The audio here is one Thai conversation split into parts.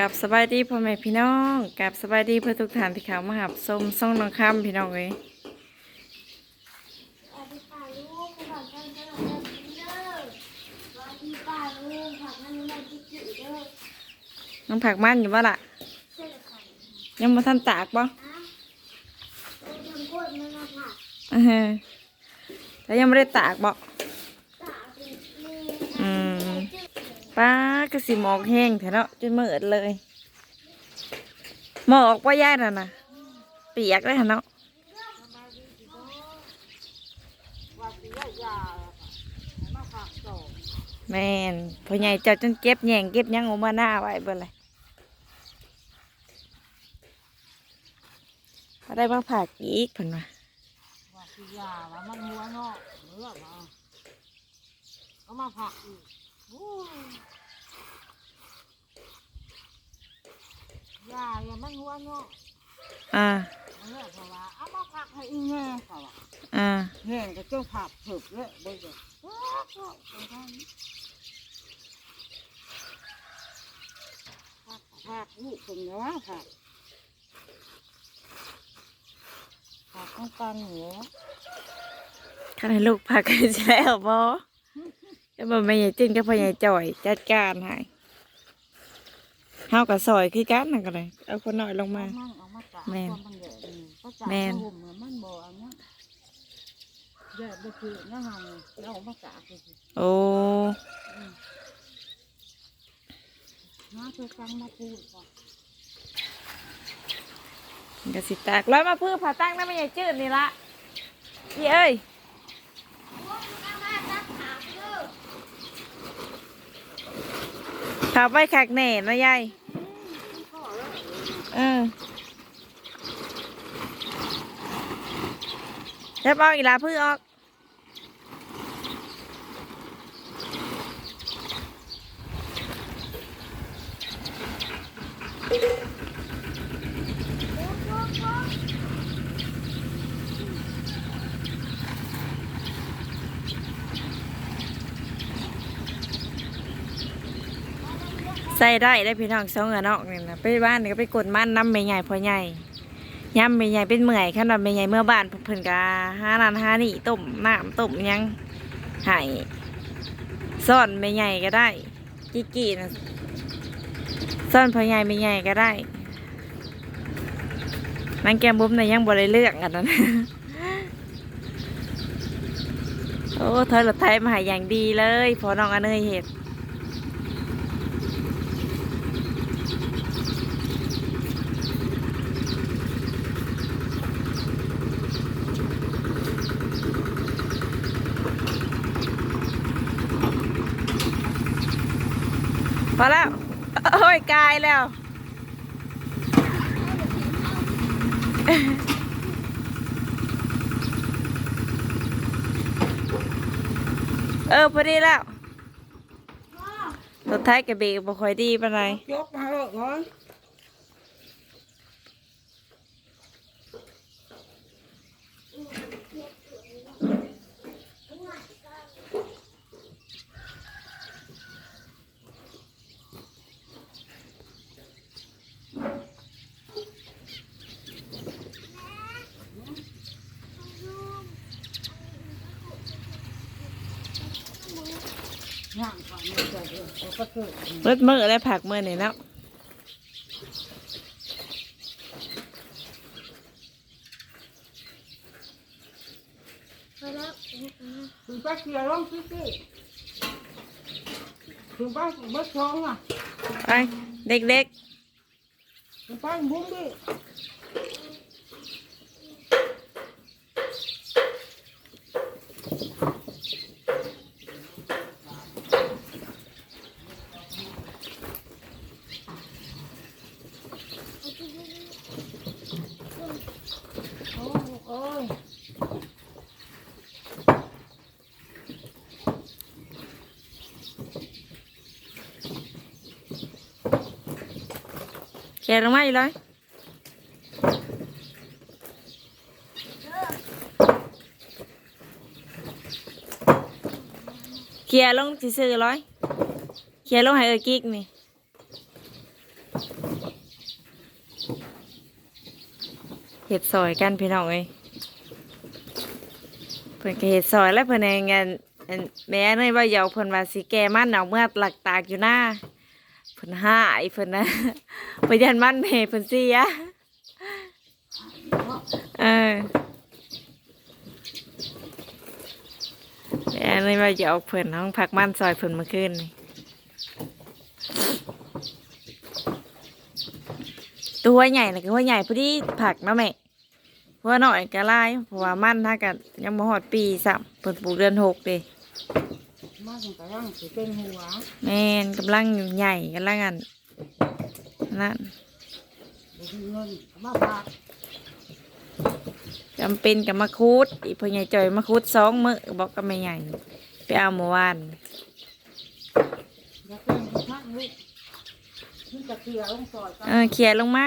กับสบายดีพ่อแม่พี่น้องกับสบายดีเพื่อทุกท่านที่เขามาหับชมซ่องน้องคำพี่น้องเอ้ยสวัสดีค่ะลูกขอต้อนรับเข้าสู่เด้อสวัสดีค่ะลูกผักมันมันจิจิเด้อน้องผักมันอยู่บ่ล่ะเสื้อไข่ยังมาทันตากบ่อะเราทำโคตรมันมาผักอือฮะแล้วยังไม่ได้ตากบ่ ตาเป็นนี่ อืม ป้าก็สิหมอกแห้งแท้เนาะจนเมือดเลยหมอกออกว่ายายน่ะนะเปียกเลยเนาะแม่นพ่อใหญ่เจ้าจนเก็บแยงเก็บยังออกมาหน้าไว้เบิ่อเลยได้มาผักอีกเพิ่นว่าว่าคือยาว่ามันหัวเนาะเลือมาเอามาผักอีก อ้ยยาอย่ามันหัวเนาะอ่าเลือดเพราะว่าเอามาผักให้อีแง่เขาว่าอ่าแง่ก็เจ้าผักเถิบเลยเบิ่งเลยผักผักผักลูกคนเนาะผักผักต้องการเหนียวคันให้ลูกผักกันแล้วบ่ จะบ่แม่ใหญ่จิ้นกับพ่อใหญ่จ่อยจัดการให้เฮากับซอยคือกันนั่นก็เลยเอาคนน้อยลงมา มันเอามาจากแม่นความมันแดดนี่ก็จากแม่นหุ่มเหมือนมันบ่อันเนี้ยแดดบ่คือหน้าหางเอามาจากคือโอ้น้าเธอฟังมาพูดก่อนก็สิตากร้อยมาพื้นผ่าตั้งนะแม่ใหญ่จืดนี่ละพี่เอ้ย ข้ามาตักผักเด้อ ข่าไปแขกแหน่นะยายเออแล้วเอาอีลาพื้นออก ใส่ได้ได้พี่น้องสองเงินออกนี่นะไปบ้านนี่ก็ไปกดมันน้ำไม่ใหญ่พอใหญ่ย้ำไม่ใหญ่เป็นเมื่อยขนาดไม่ใหญ่เมื่อบ้านเพิ่นกาห้านันห้านี่ต้มน้ำต้มยังหายซ่อนไม่ใหญ่ก็ได้กี่กี่นะซ่อนพอใหญ่ไม่ใหญ่ก็ได้นังแกมบุ้มในะยังบ่ได้เลือกกันนะโอ้เธอรถไทยมาหายอย่างดีเลยพอน้องอันเนยเห็ด พอแล้วโอ้ยกายแล้ว เออพอดีแล้วรถไทยกับเบรกบ่ค่อยดีปานใด ยกมาเถอะก่อน ย่างก่อนมันจะ เดือดเขาก็เกิดเบิดมือได้ผักมือนี่เนาะพอแล้วถึงไปเกลี่ยร้องซิซิถึงไปเบิดท้องอะไปเด็กถึงไปบุ้งดิ กลงมาอีกเลยเขียลงซื่อร้อยเขียลงให้เออกิ๊กนี่เห็ดซอยกันพี่น้องเอ้ยเพิ่นก็เห็ดซอยแล้วเพิ่นเองานอันแม่เนยว่าเยาเพิ่นว่าสิแก่มันเอาเมื่อหลักตากอยู่หน้า เพิ่นหายเพิ่นนะไปยันมันแม่เพิ่นเสียเออแม่เนยว่าเหยาเพิ่นห้องพักมันซอยเพิ่นมื่อคืนตัวใหญ่นะคือว่าใหญ่พอดีผักนะแม่เพว่าน้อยก็หลายเพราะว่ามันถ้ากันยังบ่ฮอดปีสัเปิดปลูกเดือนหกเด้ มาถึงกระร่างสิเป็นหัวแม่นกำลังอยู่ใหญ่กำลังอันนั่นเงินมาฝากจำเป็นกับมาคูดอีพ่อใหญ่จ่อยมาคูดสองมือบอกกับแม่ใหญ่ไปเอาเมื่อวานเอยกันเออเขี่ยลงมา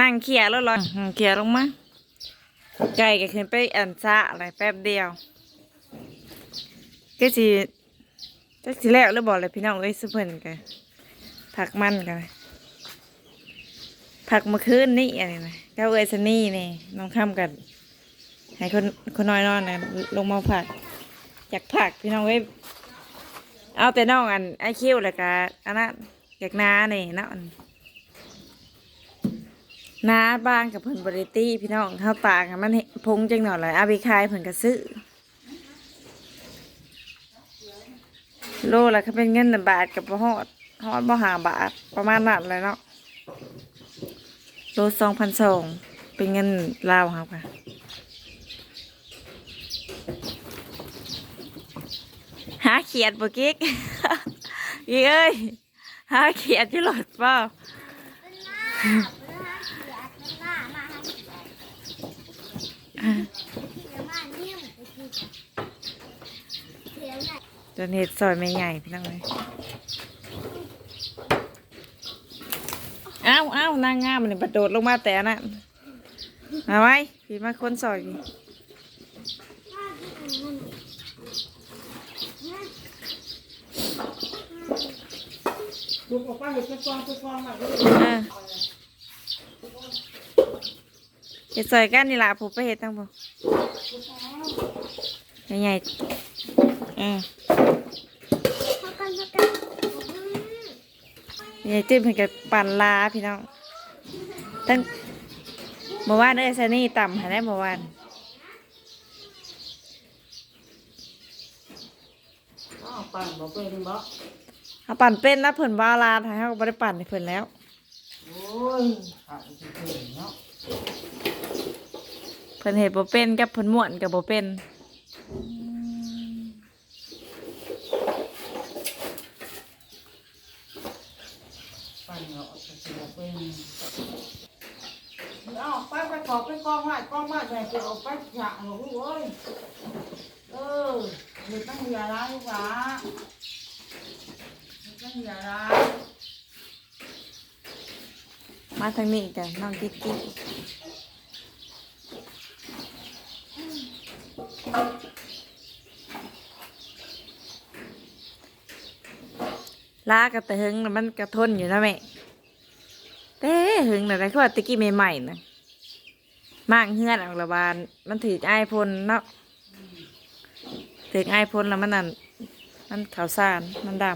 นั่งเขี่ยแล้วรอเขี่ยลงมาไก่ก็ขึ้นไปอันซะอะไรแป๊บเดียวก็สิจักสิแล้วหรือบอกเลยพี่น้องเอ้ยสุเพิ่นกันผักมันกันผักมื่อคืนนี่อะไรนะเจ้าเอ้ยสนี่นี่น้องข้ามกันให้คนคนน้อยนอนนะลงมาผักอยากผักพี่น้องเอ้ยเอาแต่น้องอันไอคิวแล้วก็อันนั้นอยากนานี่เนาะ นาบ้านกับเพิ่นบริตี้พี่น้องเข้าตากอะมันพงจังหน่อยเลยอาไปขายเพิ่นก็ซื้อโลละก็เป็นเงินน่ะบาทกับบ่อดฮอดบ่หาบาทประมาณนั้นเลยเนาะโลสองพันสองเป็นเงินลาวครับค่ะหาเขียดบ่กิ๊กอีเอ้ยหาเขียดที่หลอดเปล่า จะกินเดี๋ยวไหนจนเห็ดซอยไม่ใหญ่พี่น้องเลยอ้าวอ้าวนางงามมันประโดดลงมาแต่อันนั้นมาไว้พี่มาคนซอยพี่ลูกออกไปเห็ดเป็นฟองเป็นฟองมาเลย เออเห็ดซอยกันนี่ล่ะผมไปเห็ดตั้งผมใหญ่ๆเออพักกันพักกันใหญ่จิ้มเห็นกับปั่นลาพี่น้องตั้งเมื่อวานเอ้ยซานี่ต่ำหาได้เมื่อวานอ้าวปั่นบอกเป็นบ่เอาปั่นเป็นแล้วเพิ่นว่าลาถ่ายเขาก็บ่ได้ปั่นให้เพิ่นแล้วโอ้ยขาดสิเก่งเนาะเพิ่นเห็ดบ่เป็นกับเพิ่นม่วนกับบ่เป็นปั่นเนาะจะสิบอกเป็นเอาไปไปขอไปกองไว้กองไว้แต่จะเอาไปอยากหนูลูกเอ้ยเออเด็กตั้งอย่าร้ายลูกหลาเด็กตั้งอย่าร้ายมาทางนี้กันน้องกิ๊กกิ๊ก ลากระแต่หึงมันกระทนอยู่นะแม่แต่หึงน่ะได้คือว่าตะกี้ใหม่ๆนะมากเฮือนออกระบานมันถือไอายพลเนาะถือไอายพลแล้วมันนั่นมันขาวสารมันด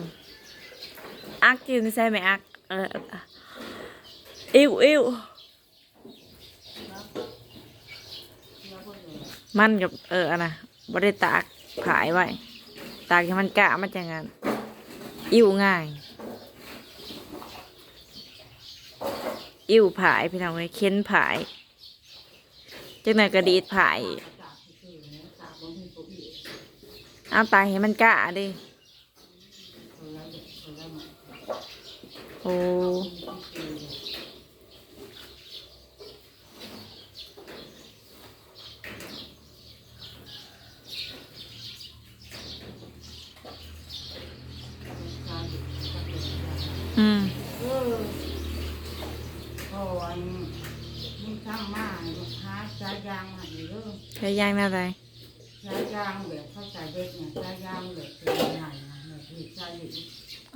ำอักอยู่นี่ใช่ไหมอักเอออิวอิว มันกับเอออันน่ะบริตากขายไว้ ตากให้มันกะมันจะงานอิ่วง่าย อิ่วผายพี่น้องเลยเค้นผายจังไหนกระดีดผายเอาตากให้มันกะดิโอ้ม เออโอ้อันมึงทำมาลูกค้า ใช้ยางมาอยู่เด้อใช้ย่างหน้าใดใช้ยางแบบเข้าใจส่เด็กเนี่ยใช้ยางเหล็กเป็นใหญ่นะเหล็กผิดใช้เด็ก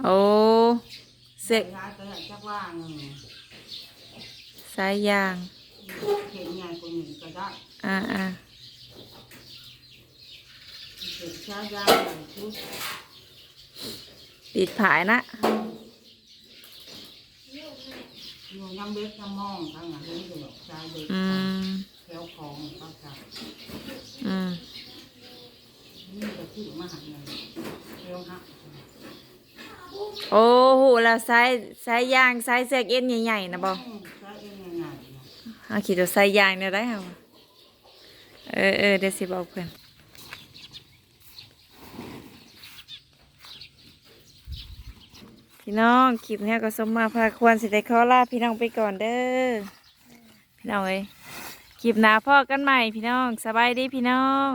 โอ้เสกยายก็อยากจักว่างเงสายยางเห็นใหญ่กว่านี้ก็ได้อ่าอ่าเด็กใช้ยางใหญ่ชุดติดผายนะ อยู่น้ำเล็กน้ำมองทั้งนั้นเลยหรอกใช้เด็กอืมแถวของก็จะอืมนี่ก็คือมาหันเลยแถวหักโอ้โหแล้วสายสายยางสายเสกเอ็นใหญ่ๆนะบอใช้เองง่ายๆนะ เอาคิดว่าสายยางเนี่ยได้เหรอเออเออเดี๋ยวสิบอกเพื่อน พี่น้องคลิปเนี้ยก็สมมาพาควรสิได้ขอลาพี่น้องไปก่อนเด้อพี่น้องเอ้ยคลิปหน้าพ่อกันใหม่พี่น้องสบายดีพี่น้อง